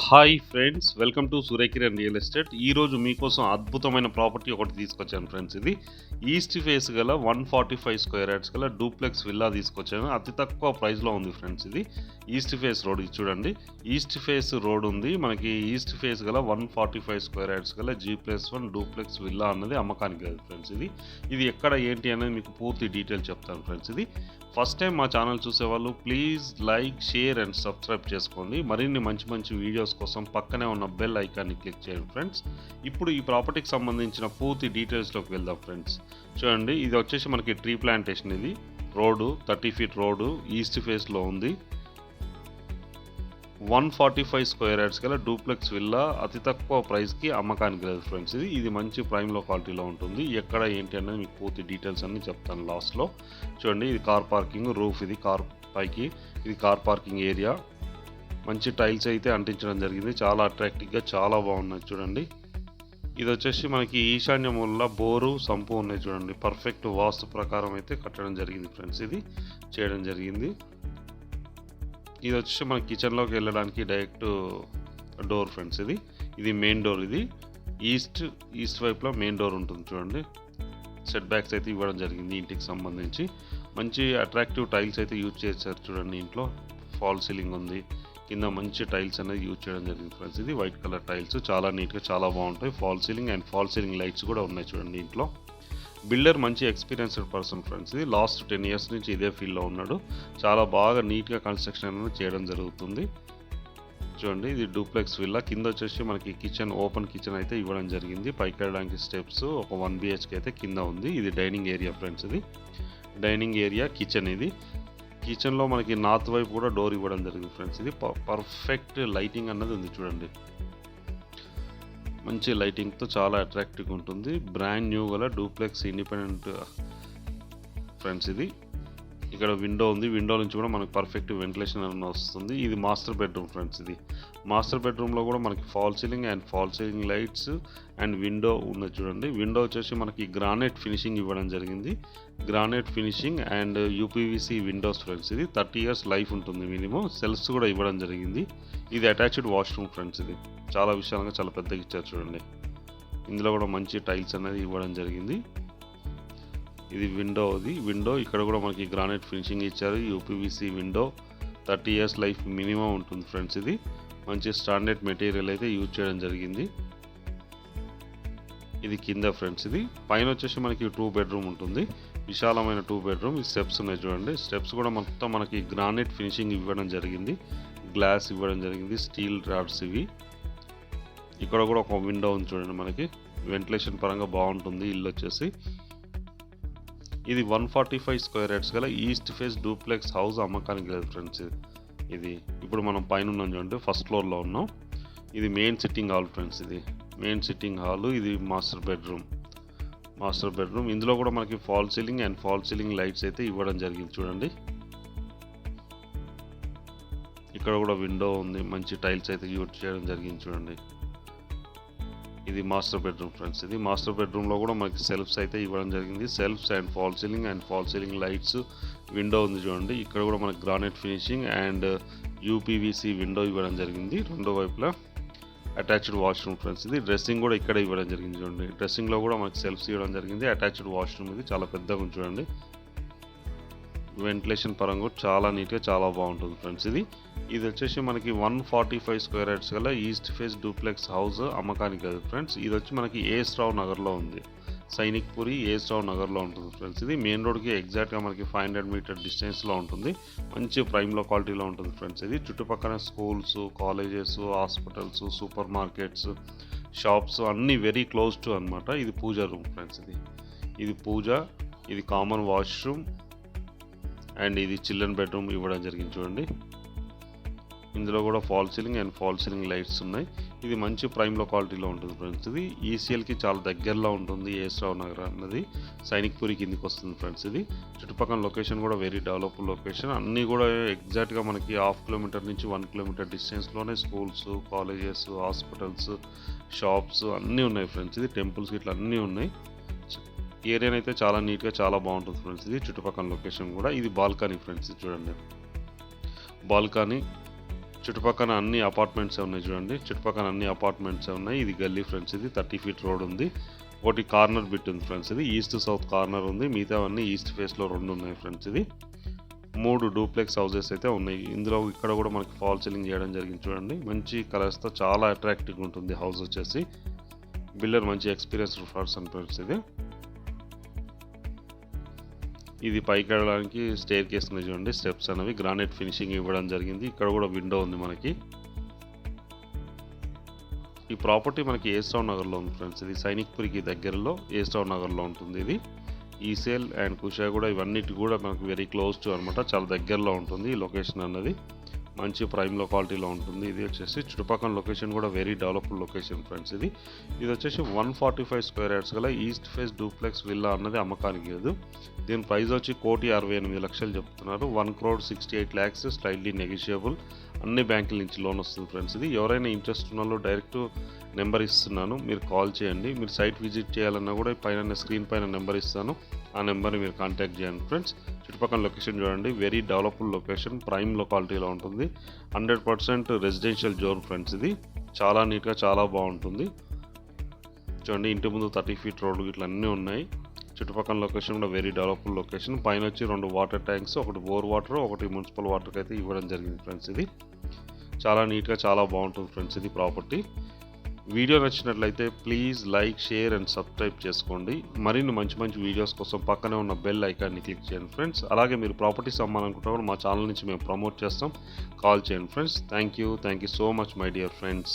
Hi friends welcome to Suryakiran real estate. ఈరోజు మీకోసం అద్భుతమైన ప్రాపర్టీ ఒకటి తీసుకొచ్చాను ఫ్రెండ్స్ ఇది. ఈస్ట్ ఫేస్ గల one forty five square yards గల డూప్లెక్స్ విల్లా తీసుకొచ్చాను. అతి తక్కువ ప్రైస్లో ఉంది ఫ్రెండ్స్ ఇది. ఈస్ట్ ఫేస్ రోడ్ ఇది చూడండి. ఈస్ట్ ఫేస్ రోడ్ ఉంది. మనకి ఈస్ట్ ఫేస్ గల one forty five square yards గల G plus one duplex villa అన్నది అమ్మకానికి లేదు ఫ్రెండ్స్ ఇది. ఇది ఎక్కడ ఏంటి అనేది మీకు పూర్తి డీటెయిల్ చెప్తాను ఫ్రెండ్స్ ఇది. ఫస్ట్ టైం మా ఛానల్ చూసేవాళ్ళు please like share and subscribe చేసుకోండి. మరిన్ని మంచి మంచి వీడియోస్ కోసం పక్కనే ఉన్న బెల్ ఐకాన్ని క్లిక్ చేయండి ఫ్రెండ్స్ ఇప్పుడు ఈ ప్రాపర్టీకి సంబంధించిన పూర్తి డీటెయిల్స్లోకి వెళ్దాం ఫ్రెండ్స్ చూడండి ఇది వచ్చేసి మనకి ట్రీ ప్లాంటేషన్ ఇది. Road thirty feet road east ఫేస్లో ఉంది. One forty five square yards గల డూప్లెక్స్ విల్లా అతి తక్కువ ప్రైస్కి అమ్మకానికి లేదు ఫ్రెండ్స్ ఇది ఇది మంచి ప్రైమ్లో క్వాలిటీలో ఉంటుంది. ఎక్కడ ఏంటి అనేది మీకు పూర్తి డీటెయిల్స్ అన్ని చెప్తాను లాస్ట్లో చూడండి ఇది కార్ పార్కింగ్ రూఫ్ ఇది కార్ పైకి. ఇది కార్ పార్కింగ్ ఏరియా మంచి టైల్స్ అయితే అంటించడం జరిగింది. చాలా అట్రాక్టివ్గా చాలా బాగున్నాయి చూడండి. ఇది వచ్చేసి మనకి ఈశాన్య మూలలో బోరు సంపు ఉన్నాయి చూడండి. పర్ఫెక్ట్ వాస్తు ప్రకారం అయితే కట్టడం జరిగింది ఫ్రెండ్స్ ఇది చేయడం జరిగింది. ఇది వచ్చేసి మన కిచెన్లోకి వెళ్ళడానికి డైరెక్ట్ డోర్ ఫ్రెండ్స్ ఇది. ఇది మెయిన్ డోర్ ఇది. ఈస్ట్ ఈస్ట్ వైపులో మెయిన్ డోర్ ఉంటుంది చూడండి. సెట్ బ్యాక్స్ అయితే ఇవ్వడం జరిగింది ఇంటికి సంబంధించి. మంచి అట్రాక్టివ్ టైల్స్ అయితే యూజ్ చేశారు చూడండి ఇంట్లో. ఫాల్ సీలింగ్ ఉంది. కింద మంచి టైల్స్ అనేది యూజ్ చేయడం జరిగింది ఫ్రెండ్స్. ఇది వైట్ కలర్ టైల్స్. చాలా నీట్గా చాలా బాగుంటాయి. Fall ceiling and fall ceiling lights కూడా ఉన్నాయి చూడండి ఇంట్లో. బిల్డర్ మంచి ఎక్స్పీరియన్స్డ్ పర్సన్ ఫ్రెండ్స్. ఇది లాస్ట్ టెన్ ఇయర్స్ నుంచి ఇదే ఫీల్డ్లో ఉన్నాడు. చాలా బాగా నీట్గా కన్స్ట్రక్షన్ అనేది చేయడం జరుగుతుంది. చూడండి ఇది డూప్లెక్స్ విల్లా. కింద వచ్చేసి మనకి కిచెన్ ఓపెన్ కిచెన్ అయితే ఇవ్వడం జరిగింది. పైకి వెళ్ళడానికి స్టెప్స్ ఒక వన్ బిహెచ్కే అయితే కింద ఉంది. ఇది డైనింగ్ ఏరియా ఫ్రెండ్స్ ఇది. డైనింగ్ ఏరియా కిచెన్ ఇది. కిచెన్లో మనకి నార్త్ వైపు కూడా డోర్ ఇవ్వడం జరిగింది ఫ్రెండ్స్. ఇది పర్ఫెక్ట్ లైటింగ్ అన్నది ఉంది చూడండి. మంచి లైటింగ్తో చాలా అట్రాక్టివ్గా ఉంటుంది. బ్రాండ్ న్యూ గల డూప్లెక్స్ ఇండిపెండెంట్ ఫ్రెండ్స్ ఇది. ఇక్కడ విండో ఉంది. విండో నుంచి కూడా మనకి పర్ఫెక్ట్ వెంటిలేషన్ అనేది వస్తుంది. ఇది మాస్టర్ బెడ్రూమ్ ఫ్రెండ్స్ ఇది. మాస్టర్ బెడ్రూమ్లో కూడా మనకి fall ceiling and fall ceiling lights and window ఉన్నది చూడండి. విండో వచ్చేసి మనకి గ్రానైట్ ఫినిషింగ్ ఇవ్వడం జరిగింది. Granite finishing and UPVC windows friends. ఇది థర్టీ ఇయర్స్ లైఫ్ ఉంటుంది మినిమం. సెల్స్ కూడా ఇవ్వడం జరిగింది. ఇది అటాచ్డ్ వాష్రూమ్ ఫ్రెండ్స్ ఇది. చాలా విశాలంగా చాలా పెద్దగా ఇచ్చారు చూడండి. ఇందులో కూడా మంచి టైల్స్ అనేది ఇవ్వడం జరిగింది. ఇది విండో అది విండో ఇక్కడ కూడా మనకి గ్రానైట్ ఫినిషింగ్ ఇచ్చారు. UPVC window thirty years life minimum ఉంటుంది ఫ్రెండ్స్ ఇది. మంచి స్టాండర్డ్ మెటీరియల్ అయితే యూజ్ చేయడం జరిగింది. ఇది కింద ఫ్రెండ్స్ ఇది. పైన వచ్చేసి మనకి టూ బెడ్రూమ్ ఉంటుంది. విశాలమైన టూ బెడ్రూమ్ ఈ స్టెప్స్ ఉన్నాయి చూడండి. స్టెప్స్ కూడా మొత్తం మనకి గ్రానైట్ ఫినిషింగ్ ఇవ్వడం జరిగింది. గ్లాస్ ఇవ్వడం జరిగింది. స్టీల్ రాడ్స్ ఇవి. ఇక్కడ కూడా ఒక విండో ఉంది చూడండి మనకి. వెంటిలేషన్ పరంగా బాగుంటుంది ఇల్లు వచ్చేసి. ఇది one forty five square yards గల ఈస్ట్ ఫేస్ డూప్లెక్స్ హౌస్ అమ్మకానికి లేదు ఫ్రెండ్స్ ఇది. ఇది ఇప్పుడు మనం పైన ఉన్నాం చూడండి ఫస్ట్ ఫ్లోర్లో ఉన్నాం. ఇది మెయిన్ సిట్టింగ్ హాల్ ఫ్రెండ్స్ ఇది. మెయిన్ సిట్టింగ్ హాల్ ఇది మాస్టర్ బెడ్రూమ్ మాస్టర్ బెడ్రూమ్ ఇందులో కూడా మనకి fall ceiling and fall ceiling lights అయితే ఇవ్వడం జరిగింది చూడండి. ఇక్కడ కూడా విండో ఉంది మంచి టైల్స్ అయితే యూజ్ చేయడం జరిగింది చూడండి. ఇది మాస్టర్ బెడ్రూమ్ ఫ్రెండ్స్ ఇది. మాస్టర్ బెడ్రూమ్లో కూడా మనకి సెల్ఫ్స్ అయితే ఇవ్వడం జరిగింది. Shelves and fall ceiling and fall ceiling lights window ఉంది చూడండి. ఇక్కడ కూడా మనకి granite finishing and UPVC window ఇవ్వడం జరిగింది. రెండో వైపులా అటాచ్డ్ వాష్రూమ్ ఫ్రెండ్స్ ఇది. డ్రెస్సింగ్ కూడా ఇక్కడ ఇవ్వడం జరిగింది చూడండి. డ్రెస్సింగ్లో కూడా మనకి సెల్ఫ్స్ ఇవ్వడం జరిగింది. అటాచ్డ్ వాష్రూమ్ ఇది. చాలా పెద్దగా ఉంది చూడండి. వెంటిలేషన్ పరంగా కూడా చాలా నీట్గా చాలా బాగుంటుంది ఫ్రెండ్స్ ఇది. ఇది వచ్చేసి మనకి one forty five square yards గల ఈస్ట్ ఫేస్ డూప్లెక్స్ హౌస్ అమ్మకానికి కాదు ఫ్రెండ్స్. ఇది వచ్చి మనకి ఏఎస్ రావు నగర్లో ఉంది. సైనిక్ పురి ఏఎస్ నగర్లో ఉంటుంది ఫ్రెండ్స్. ఇది మెయిన్ రోడ్కి ఎగ్జాక్ట్గా మనకి ఫైవ్ హండ్రెడ్ మీటర్ డిస్టెన్స్లో ఉంటుంది. మంచి ప్రైమ్లో క్వాలిటీలో ఉంటుంది ఫ్రెండ్స్ ఇది. చుట్టుపక్కల schools colleges hospitals super markets shops అన్నీ వెరీ క్లోజ్ టు అనమాట ఇది పూజ రూమ్ ఫ్రెండ్స్ ఇది. ఇది పూజ ఇది కామన్ వాష్రూమ్ అండ్ ఇది చిల్డ్రన్ బెడ్రూమ్ ఇవ్వడం జరిగింది చూడండి. ఇందులో కూడా fall ceiling and fall ceiling lights ఉన్నాయి. ఇది మంచి ప్రైమ్లో క్వాలిటీలో ఉంటుంది ఫ్రెండ్స్. ఇది ఈసీఎల్కి చాలా దగ్గరలో ఉంటుంది ఏస్రావు నగర్ అన్నది. సైనిక్పురి కిందికి వస్తుంది ఫ్రెండ్స్ ఇది. చుట్టుపక్కల లొకేషన్ కూడా వెరీ డెవలప్ లొకేషన్ అన్నీ కూడా ఎగ్జాక్ట్గా మనకి హాఫ్ కిలోమీటర్ నుంచి వన్ కిలోమీటర్ డిస్టెన్స్లోనే స్కూల్స్ కాలేజెస్ హాస్పిటల్స్ షాప్స్ అన్నీ ఉన్నాయి ఫ్రెండ్స్. ఇది టెంపుల్స్ ఇట్లా అన్నీ ఉన్నాయి. ఏరియా అయితే చాలా నీట్గా చాలా బాగుంటుంది ఫ్రెండ్స్. ఇది చుట్టుపక్కల లొకేషన్ కూడా. ఇది బాల్కనీ ఫ్రెండ్స్ చూడండి. బాల్కనీ చుట్టుపక్కల అన్ని అపార్ట్మెంట్స్ ఉన్నాయి చూడండి. చుట్టుపక్కల అన్ని అపార్ట్మెంట్స్ ఉన్నాయి. ఇది గల్లీ ఫ్రెండ్స్ ఇది థర్టీ ఫీట్ రోడ్ ఉంది. ఒకటి కార్నర్ బిట్ ఉంది ఫ్రెండ్స్ ఇది. ఈస్ట్ సౌత్ కార్నర్ ఉంది. మిగతావన్నీ ఈస్ట్ ఫేస్లో రెండు ఉన్నాయి ఫ్రెండ్స్ ఇది. మూడు డూప్లెక్స్ హౌసెస్ అయితే ఉన్నాయి. ఇందులో ఇక్కడ కూడా మనకి ఫాల్ సీలింగ్ చేయడం జరిగింది చూడండి. మంచి కలర్స్తో చాలా అట్రాక్టివ్గా ఉంటుంది హౌస్ వచ్చేసి. బిల్డర్ మంచి ఎక్స్పీరియన్స్ పర్సన్ ఫ్రెండ్స్ ఇది. ఇది పైకి వెళ్ళడానికి స్టేర్ కేస్ ఉన్నాయి చూడండి. స్టెప్స్ అనేవి గ్రానైట్ ఫినిషింగ్ ఇవ్వడం జరిగింది. ఇక్కడ కూడా విండో ఉంది మనకి. ఈ ప్రాపర్టీ మనకి ఏస్టావ్ నగర్లో ఉంది ఫ్రెండ్స్ ఇది సైనిక్పురికి దగ్గరలో ఏస్టావ్ నగర్లో ఉంటుంది ఇది. ఈసేల్ అండ్ కుషా కూడా ఇవన్నిటి కూడా మనకు వెరీ క్లోజ్ టు అనమాట. చాలా దగ్గరలో ఉంటుంది ఈ లొకేషన్ అన్నది. మంచి ప్రైమ్ లొకాలిటీలో ఉంటుంది. ఇది వచ్చేసి చుట్టుపక్కల లొకేషన్ కూడా వెరీ డెవలప్డ్ లొకేషన్ ఫ్రెండ్స్ ఇది. ఇది వచ్చేసి one forty five square yards గల ఈస్ట్ ఫేస్ డూప్లెక్స్ విల్లా అన్నది అమ్మకానికి లేదు. దీని ప్రైస్ వచ్చి కోటి అరవై ఎనిమిది లక్షలు చెప్తున్నారు. One crore sixty eight lakhs slightly negotiable అన్ని బ్యాంకుల నుంచి లోన్ వస్తుంది ఫ్రెండ్స్ ఇది. ఎవరైనా ఇంట్రెస్ట్ ఉన్న వాళ్ళు డైరెక్ట్ నెంబర్ ఇస్తున్నాను. మీరు కాల్ చేయండి. మీరు సైట్ విజిట్ చేయాలన్నా కూడా పైన స్క్రీన్ పైన నెంబర్ ఇస్తాను. ఆ నెంబర్ని మీరు కాంటాక్ట్ చేయండి ఫ్రెండ్స్. చుట్టుపక్కల లొకేషన్ చూడండి. Very developed location. ప్రైమ్ లొకాలిటీలో ఉంటుంది. Hundred percent residential zone friends ఇది. చాలా నీట్గా చాలా బాగుంటుంది. చూడండి ఇంటి ముందు థర్టీ ఫీట్ రోడ్లు ఇట్లా అన్నీ ఉన్నాయి. చుట్టుపక్కల లొకేషన్ కూడా వెరీ డెవలప్డ్ లొకేషన్. పైన వచ్చి రెండు వాటర్ ట్యాంక్స్ ఒకటి బోర్ వాటర్ ఒకటి మున్సిపల్ వాటర్కి అయితే ఇవ్వడం జరిగింది ఫ్రెండ్స్ ఇది. చాలా నీట్గా చాలా బాగుంటుంది ఫ్రెండ్స్ ఇది ప్రాపర్టీ. వీడియో నచ్చినట్లయితే please like share and subscribe చేసుకోండి. మరిన్ని మంచి మంచి వీడియోస్ కోసం పక్కనే ఉన్న బెల్ ఐకాన్ని క్లిక్ చేయండి ఫ్రెండ్స్ అలాగే మీరు ప్రాపర్టీస్ అమ్మాలనుకుంటున్నప్పుడు కూడా మా ఛానల్ నుంచి మేము ప్రమోట్ చేస్తాం. కాల్ చేయండి friends thank you thank you so much my dear friends